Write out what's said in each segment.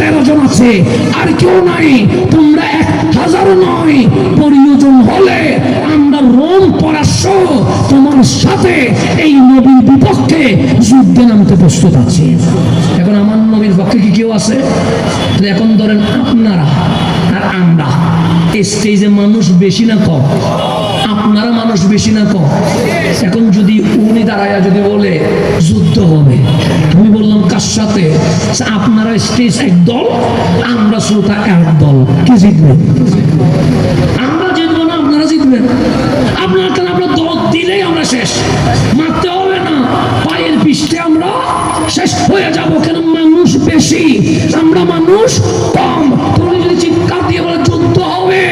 তেরো আছে, আর কেউ নাই। তোমরা এক হাজারও নয়, প্রয়োজন হলে আমরা রোম পরাস্য তোমার সাথে এই নবীর বিপক্ষে যুদ্ধে নামতে প্রস্তুত আছি। এখন আমার নবীর পক্ষে কি কেউ আছে? এখন ধরেন আপনারা আর আমরা। স্টেজে মানুষ বেশি না কম? আপনারা মানুষ বেশি না কম? এখন যদি উনি দাঁড়ায়া যদি বলে, যুদ্ধ হবে। আমি সাথে আপনারা স্টেজ এক দল আমরা শ্রোতা এক দল কি জিতবে? আমরা জিতবো না, আপনারা জিতবেন। আপনার কেন আমরা দল দিলেই আমরা শেষ। মারতে হবে না। পায়ের পিষ্টে আমরা শেষ হয়ে যাব কেন মানুষ বেশি। আমরা মানুষ কম। তুমি যদি চিৎকার দিয়ে বলে, যুদ্ধ হবে।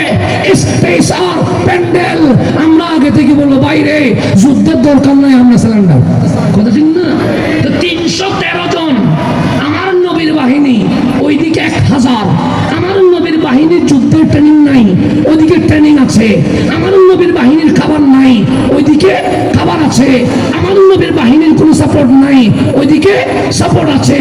স্পেস আর প্যান্ডেল। আমরা আগে থেকে বলব, বাইরে, যুদ্ধের দরকার নাই, আমরা সিলিন্ডার। কথা ঠিক না? তো তিনশো তেরো জন নাই ওইদিকে ট্রেনিং আছে। আমার নবীর বাহিনীর খাবার নাই। ওইদিকে খাবার আছে। আমার নবীর বাহিনীর কোনো সাপোর্ট নাই। ওইদিকে সাপোর্ট আছে।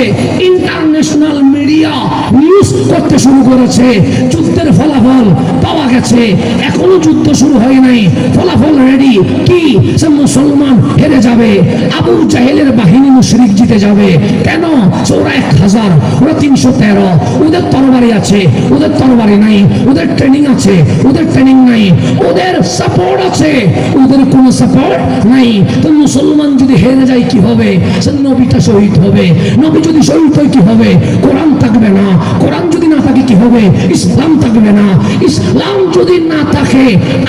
ইন্টারন্যাশনাল মিডিয়া নিউজ করতে শুরু করেছে। যুদ্ধের ফলাফল পাওয়া গেছে। এখনও যুদ্ধ শুরু হয় নাই। ফলাফল কি? সে মুসলমান হেরে যাবে। আবু জাহেলের বাহিনী মুশরিক জিতে যাবে। কেন? ওরা এক হাজার, ওরা তিনশো তেরো। ওদের তরবারি আছে, ওদের তরবারি নাই, ওদের ট্রেনিং আছে, ওদের ট্রেনিং নাই, ওদের সাপোর্ট আছে, ওদের কোনো সাপোর্ট নাই। তো মুসলমান যদি হেরে যায় কি হবে? সে নবীটা শহীদ হবে। নবী যদি শহীদ হয় কি হবে? থাকবে না। কোরআন যদি না থাকে কি হবে? ইসলাম থাকবে না। ইসলাম যদি না থাকে,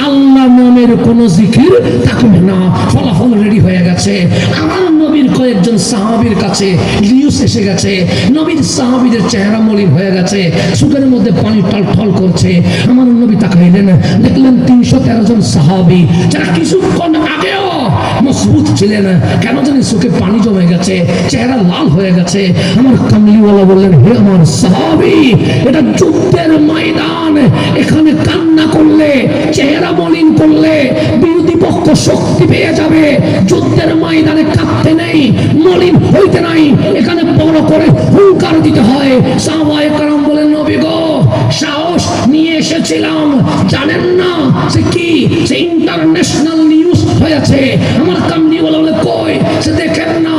আল্লাহ নামের কোন জিকির থাকবে না। ফলাফল রেডি হয়ে গেছে। আমার কয়েকজন কাছে নিউজ এসে গেছে। নবীর সাহাবীদের চেহারা মলিন হয়ে গেছে। সুখের মধ্যে পানি টল টল করছে। আমার নবী তাকাইলেন দেখলেন তিনশো তেরো জন সাহাবী, যারা কিছুক্ষণ আগেও মজবুত ছিলেন। কেন জানি চোখে পানি জমে গেছে, চেহারা লাল হয়ে গেছে। আমার কামলিওয়ালা বললেন, হে আমার সাহাবী, এটা যুদ্ধের ময়দান। এখানে কান্না করলে, চেহারা মলিন করলে বিরোধী পক্ষ শক্তি পেয়ে যাবে। যুদ্ধের ময়দানে কাঁপতে নেই মলিন হইতে নাই। এখানে বড় করে হুঙ্কার দিতে হয়। সাহাবায়ে কারাম বলে, নবী গো, সাহস নিয়ে এসেছিলাম। জানেন না সে কি? সে ইন্টারন্যাশনাল নিউজ হয়েছে। আমার কামনি বলে বলে কই? সে দেখেন না,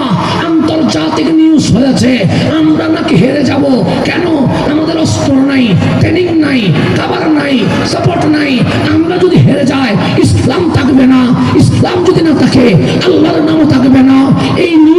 আন্তর্জাতিক নিউজ হয়েছে। আমরা নাকি হেরে যাব। কেন? আমাদের অস্ত্র নাই ট্রেনিং নাই খাবার নাই সাপোর্ট নাই। আমরা যদি হেরে যাই, ইসলাম থাকবে না। ইসলাম যদি না থাকে, আল্লাহর নামও থাকবে না। এই নিউজ